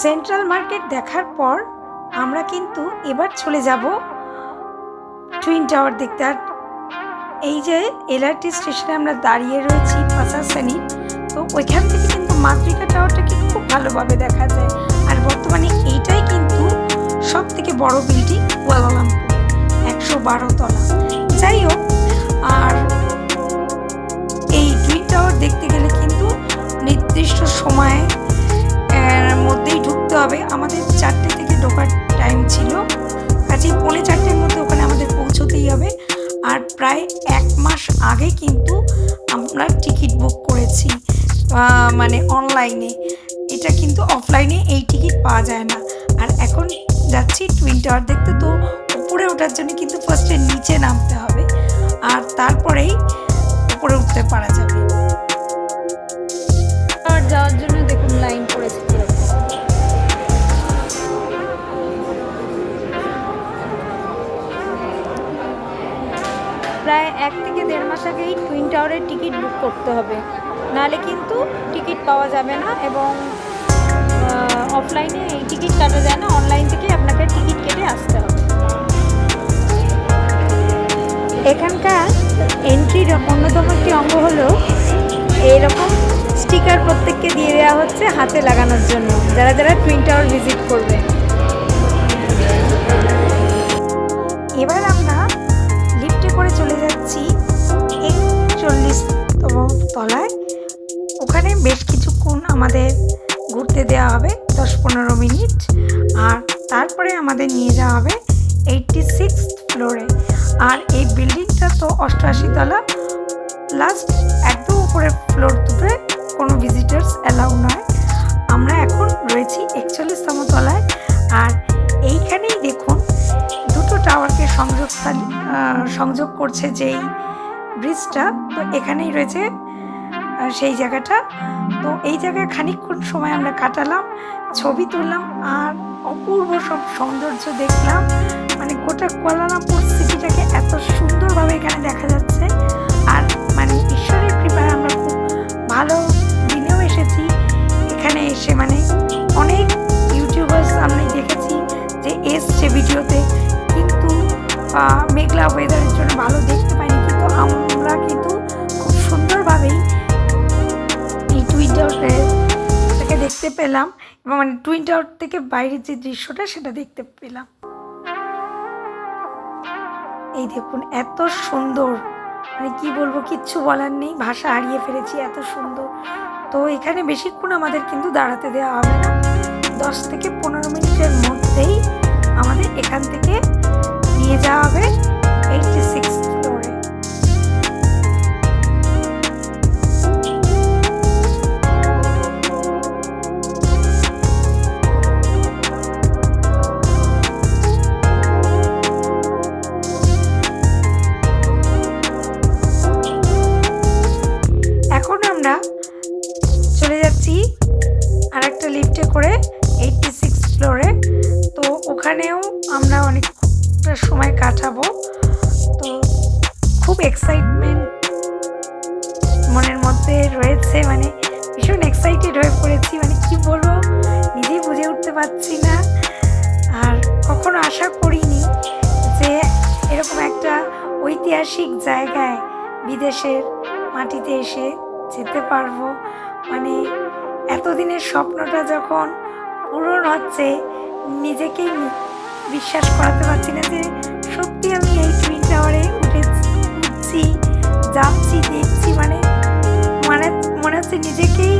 Central market দেখার পর আমরা কিন্তু এবার চলে যাব টুইন টাওয়ার দেখতে। আর এই যে এলআরটি স্টেশনে আমরা দাঁড়িয়ে রয়েছি পাসাসানি তো ওইখান থেকে কিন্তু মাতৃকা টাওয়ারটাকে খুব ভালোভাবে দেখা যায়। আর বর্তমানে এইটাই কিন্তু সব থেকে বড় বিল্ডিং কুয়ালালামপুর, একশো বারো তলা। যাই হোক, আর এই টুইন টাওয়ার দেখতে গেলে টাওয়ার দেখতে তো উপরে ওঠার জন্য কিন্তু ফার্স্টে নিচে নামতে হবে। আর তারপরেই উপরে উঠতে পারা যাবে। আর যাওয়ার জন্য দেখুন লাইন পড়েছে। প্রায় এক থেকে দেড় মাস আগেই টুইন টাওয়ারের টিকিট বুক করতে হবে। নাহলে কিন্তু টিকিট পাওয়া যাবে না এবং অফলাইনে এই টিকিট কাটা যায় না অনলাইন থেকে আপনাকে টিকিট কেটে আসতে হবে। এখানকার এন্ট্রির অন্যতম একটি অঙ্গ হলো এইরকম স্টিকার প্রত্যেককে দিয়ে দেওয়া হচ্ছে হাতে লাগানোর জন্য, যারা যারা টুইন টাওয়ার ভিজিট করবে। এবার আমরা লিফটে করে চলে যাচ্ছি একচল্লিশতম তলায়। ওখানে বেশ কিছুক্ষণ আমাদের ঘুরতে দেওয়া হবে। দশ পনেরো মিনিট। আর তারপরে আমাদের নিয়ে যাওয়া হবে এইটটি সিক্স ফ্লোরে আর এই বিল্ডিংটা তো অষ্টআশি তলা। লাস্ট একদম উপরের ফ্লোর দুটো, কোনো ভিজিটার্স অ্যালাউ নয়। আমরা এখন রয়েছি একচল্লিশতম তলায়। আর এইখানেই দেখুন, দুটো টাওয়ারকে সংযোগ সংযোগ করছে যেই ব্রিজটা তো এখানেই রয়েছে সেই জায়গাটা। তো এই জায়গায় খানিকক্ষণ সময় আমরা কাটালাম, ছবি তুললাম আর অপূর্ব সব সৌন্দর্য দেখলাম। মানে গোটা কুয়ালালামপুর সিটিটাকে এত সুন্দরভাবে এখানে দেখা যাচ্ছে। আর মানে ঈশ্বরের কৃপায় আমরা খুব ভালো দিনেও এসেছি। এখানে এসে মানে অনেক ইউটিউবার্স আমি দেখেছি যে এসছে ভিডিওতে, কিন্তু মেঘলা ওয়েদারের জন্য ভালো দেখতে পাইনি। কিন্তু আমরা কিন্তু খুব সুন্দরভাবেই টুইটারটাকে দেখতে পেলাম এবং মানে টুইন টাওয়ার থেকে বাইরের যে দৃশ্যটা সেটা দেখতে পেলাম। এই দেখুন, এত সুন্দর। মানে কি বলব, কিচ্ছু বলার নেই, ভাষা হারিয়ে ফেলেছি, এত সুন্দর। তো এখানে বেশিক্ষণ আমাদের কিন্তু দাঁড়াতে দেওয়া হবে না। দশ থেকে পনেরো মিনিটের মধ্যেই আমাদের এখান থেকে নিয়ে যাওয়া হবে। পারছি না। আর কখনো আশা করিনি যে এরকম একটা ঐতিহাসিক জায়গায় বিদেশের মাটিতে এসে যেতে পারব। মানে এতদিনের স্বপ্নটা যখন পূরণ হচ্ছে, নিজেকেই বিশ্বাস করাতে পারছি না যে সত্যি আমি এই টুইন টাওয়ারে উঠে উঠছি, যাচ্ছি, দেখছি মানে মানে মনে হচ্ছে নিজেকেই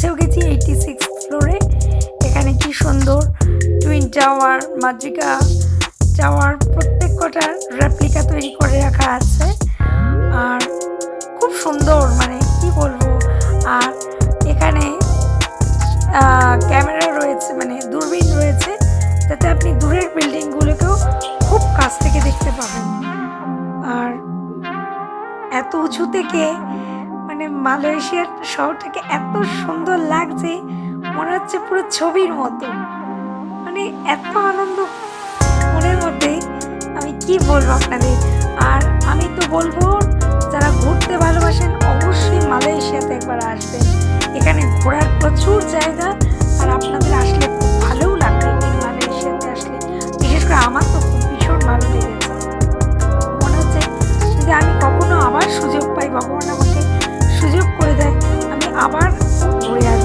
পৌঁছেও গেছি এইটি সিক্স ফ্লোরে এখানে কি সুন্দর টুইন টাওয়ার মাদ্রিকা টাওয়ার প্রত্যেক কটার রেপ্লিকা তৈরি করে রাখা আছে। আর খুব সুন্দর মানে কি বলব? আর এখানে ক্যামেরা রয়েছে মানে দূরবীন রয়েছে, যাতে আপনি দূরের বিল্ডিংগুলোকেও খুব কাছ থেকে দেখতে পাবেন। আর এত উঁচু থেকে মানে মালয়েশিয়ার শহরটাকে এত সুন্দর পুরো ছবির মতো। মানে এত আনন্দ মনের মধ্যে আমি কি বলব আপনাদের? আর আমি তো বলব, যারা ঘুরতে ভালোবাসেন অবশ্যই মালয়েশিয়াতে একবার আসবেন। এখানে ঘোরার প্রচুর জায়গা, আর আপনাদের আসলে খুব ভালোও লাগবে এই মালয়েশিয়াতে আসলে। বিশেষ করে আমার তো খুব ভীষণ ভালো লেগেছে। মনে হচ্ছে যদি আমি কখনো আবার সুযোগ পাই, ভগবান আমাকে সুযোগ করে দেয়, আমি আবার ঘুরে আসব।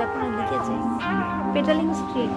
দেখো না লিখেছে। পেটালিং স্ট্রিট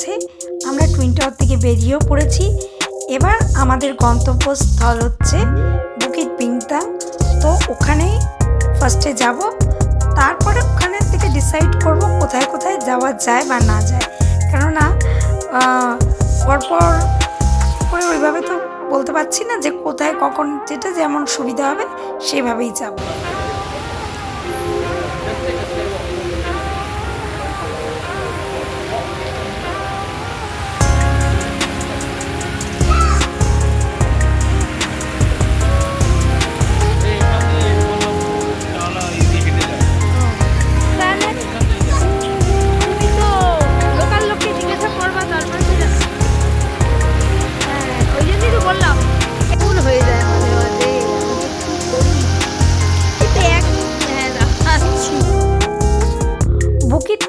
গেছে আমরা টুইন টাওয়ার থেকে বেরিয়েও পড়েছি। এবার আমাদের গন্তব্যস্থল হচ্ছে বুকিট পিংতা তো ওখানেই ফার্স্টে যাব। তারপরে ওখানে থেকে ডিসাইড করব কোথায় কোথায় যাওয়া যায় বা না যায়। কেননা পরপর করে ওইভাবে তো বলতে পারছি না যে কোথায়, কখন, যেটা যেমন সুবিধা হবে সেভাবেই যাব।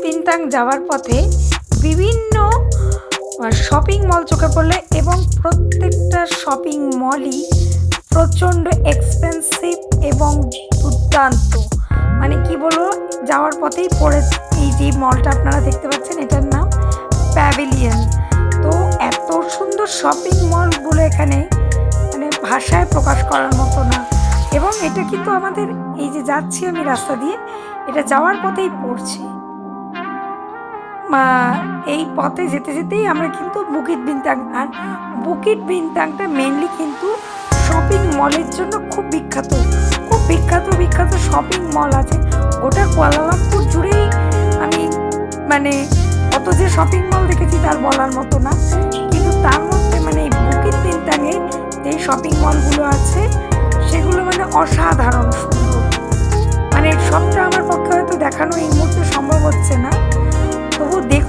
বিনতাং যাওয়ার পথে বিভিন্ন শপিং মল চোখে পড়লে এবং প্রত্যেকটা শপিং মলই প্রচণ্ড এক্সপেন্সিভ এবং দুর্দান্ত। মানে কি বলব, যাওয়ার পথেই পড়ে এই যে মলটা আপনারা দেখতে পাচ্ছেন, এটার নাম প্যাভিলিয়ন তো এত সুন্দর শপিং মলগুলো এখানে মানে ভাষায় প্রকাশ করার মতো না। এবং এটা কিন্তু আমাদের, এই যে যাচ্ছি আমি রাস্তা দিয়ে, এটা যাওয়ার পথেই পড়ছে। এই পথে যেতে যেতেই আমরা কিন্তু বুকিট বিনতাং, আর বুকিট বিনতাংটা মেনলি কিন্তু শপিং মলের জন্য খুব বিখ্যাত। খুব বিখ্যাত বিখ্যাত শপিং মল আছে। গোটা কুয়ালালামপুর জুড়েই আমি মানে কত যে শপিং মল দেখেছি তার বলার মতো না। কিন্তু তার মধ্যে মানে এই বুকিট বিনতাংয়ে যে শপিং মলগুলো আছে, সেগুলো মানে অসাধারণ সুন্দর। মানে সবটা আমার পক্ষে হয়তো দেখানো এই মুহূর্তে সম্ভব হচ্ছে না।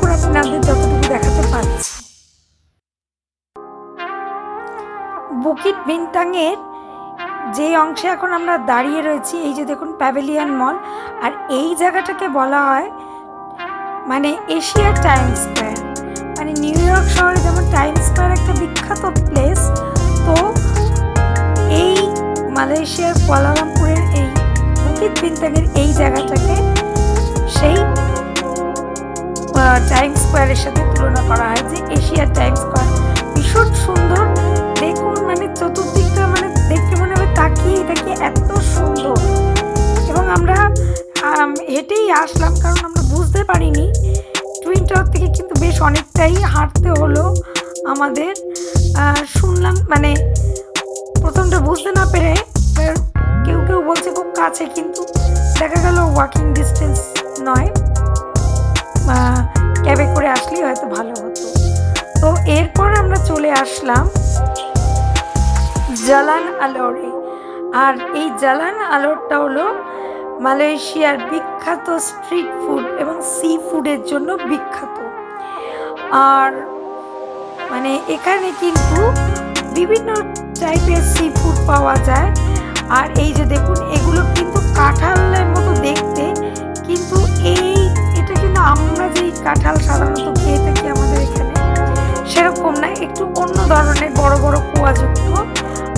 দেখুন আপনাদের যতটুকু দেখাতে পারছি। বুকিট বিনতাংয়ের যে অংশে এখন আমরা দাঁড়িয়ে রয়েছি, এই যে দেখুন প্যাভিলিয়ন মল আর এই জায়গাটাকে বলা হয় মানে এশিয়ার টাইম স্কোয়ার মানে নিউ ইয়র্ক শহরে যেমন টাইম স্কোয়ার একটা বিখ্যাত প্লেস তো এই মালয়েশিয়ার কুয়ালালামপুরের এই বুকিট বিনতাংয়ের এই জায়গাটাকে সেই টাইম স্কোয়ারের সাথে তুলনা করা হয় যে এশিয়ার টাইম স্কোয়ার ভীষণ সুন্দর। দেখুন মানে চতুর্দিকটা মানে দেখতে মনে হবে তাকিয়ে তাকিয়ে এত সুন্দর। এবং আমরা হেঁটেই আসলাম কারণ আমরা বুঝতে পারিনি। টুইন টাওয়ার থেকে কিন্তু বেশ অনেকটাই হাঁটতে হলো আমাদের। শুনলাম মানে প্রথমটা বুঝতে না পেরে কেউ কেউ বলছে খুব কাছে, কিন্তু দেখা গেল ওয়াকিং ডিস্টেন্স নয়। ক্যাবে করে আসলেই হয়তো ভালো হতো। তো এরপর আমরা চলে আসলাম জালান আলোরে। আর এই জালান আলোরটা হলো মালয়েশিয়ার বিখ্যাত স্ট্রিট ফুড এবং সি ফুডের জন্য বিখ্যাত। আর মানে এখানে কিন্তু বিভিন্ন টাইপের সি ফুড পাওয়া যায়। আর এই যে দেখুন, এগুলো কিন্তু কাঁঠালের মতো দেখতে, কিন্তু এই কিন্তু আমরা যেই কাঁঠাল সাধারণত খেয়ে থাকি আমাদের এখানে, সেরকম না, একটু অন্য ধরনের বড় বড় কুয়াযুক্ত।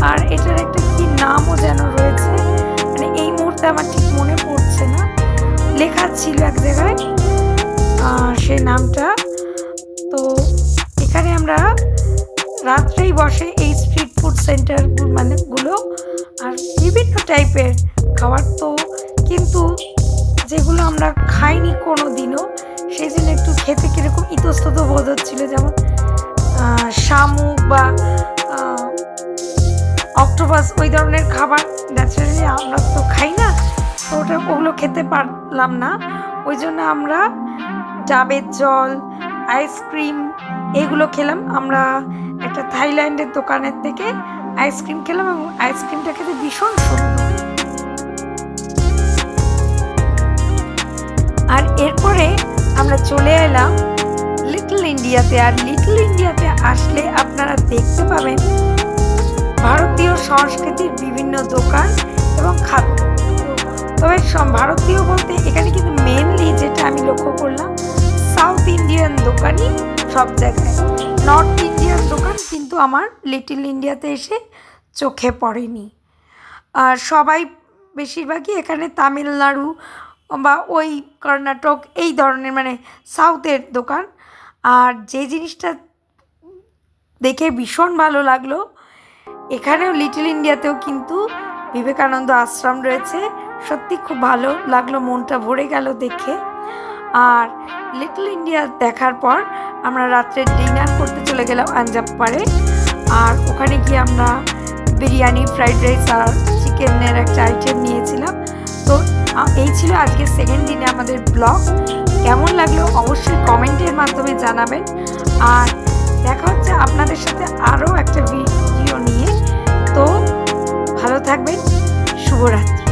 আর এটার একটা কি নামও যেন রয়েছে মানে এই মুহূর্তে আমার ঠিক মনে পড়ছে না। লেখা ছিল এক জায়গায় সেই নামটা। তো এখানে আমরা রাত্রেই বসে এই স্ট্রিট ফুড সেন্টার মানে গুলো, আর বিভিন্ন টাইপের খাবার। তো যেগুলো আমরা খাইনি কোনো দিনও সেই জন্য একটু খেতে কীরকম ইতস্তত বোধ হচ্ছিল, যেমন শামুক বা অক্টোপাস, ওই ধরনের খাবার ন্যাচারালি আমরা তো খাই না, তো ওটা ওগুলো খেতে পারলাম না। ওই জন্য আমরা ডাবের জল আইসক্রিম এগুলো খেলাম। আমরা একটা থাইল্যান্ডের দোকানের থেকে আইসক্রিম খেলাম এবং আইসক্রিমটা খেতে ভীষণ সুন্দর। আর এরপরে আমরা চলে এলাম লিটল ইন্ডিয়াতে আর লিটল ইন্ডিয়াতে আসলে আপনারা দেখতে পাবেন ভারতীয় সংস্কৃতির বিভিন্ন দোকান এবং খাদ্য। তবে ভারতীয় বলতে এখানে কিন্তু মেনলি যেটা আমি লক্ষ্য করলাম সাউথ ইন্ডিয়ান দোকানই সব জায়গায়। নর্থ ইন্ডিয়ান দোকান কিন্তু আমার লিটল ইন্ডিয়াতে এসে চোখে পড়েনি। আর সবাই বেশিরভাগই এখানে তামিলনাড়ু বা ওই কর্ণাটক এই ধরনের মানে সাউথের দোকান। আর যে জিনিসটা দেখে ভীষণ ভালো লাগল, এখানেও লিটল ইন্ডিয়াতেও কিন্তু বিবেকানন্দ আশ্রম রয়েছে। সত্যি খুব ভালো লাগল, মনটা ভরে গেল দেখে। আর লিটল ইন্ডিয়া দেখার পর আমরা রাত্রে ডিনার করতে চলে গেলাম আঞ্জাপ্পাড়ে আর ওখানে গিয়ে আমরা বিরিয়ানি, ফ্রাইড রাইস আর চিকেনের একটা আইটেম নিয়েছিলাম। তো এই ছিল আজকে সেকেন্ড দিনে আমাদের ব্লগ কেমন লাগল অবশ্যই কমেন্টের মাধ্যমে জানাবেন। আর দেখা হচ্ছে আপনাদের সাথে আরও একটা ভিডিও নিয়ে। তো ভালো থাকবেন। শুভরাত্রি।